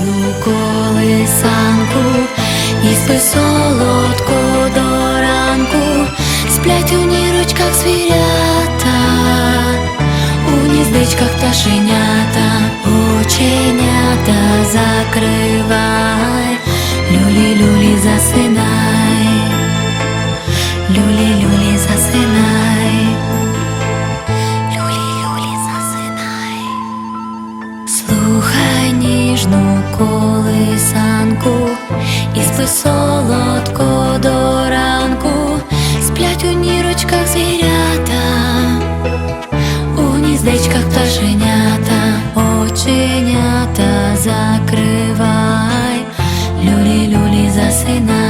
ніжну колисанку, і спи солодко до ранку, сплять у нірочках звірята, у гніздечках пташенята, оченята закривай, люлі, люлі, засинай. Люлі, люлі, засинай. Слухай ніжну колисанку, і спи солодко до ранку, сплять у нірочках звірята, у гніздечках пташенята, оченята закривай, люлі, люлі засинай.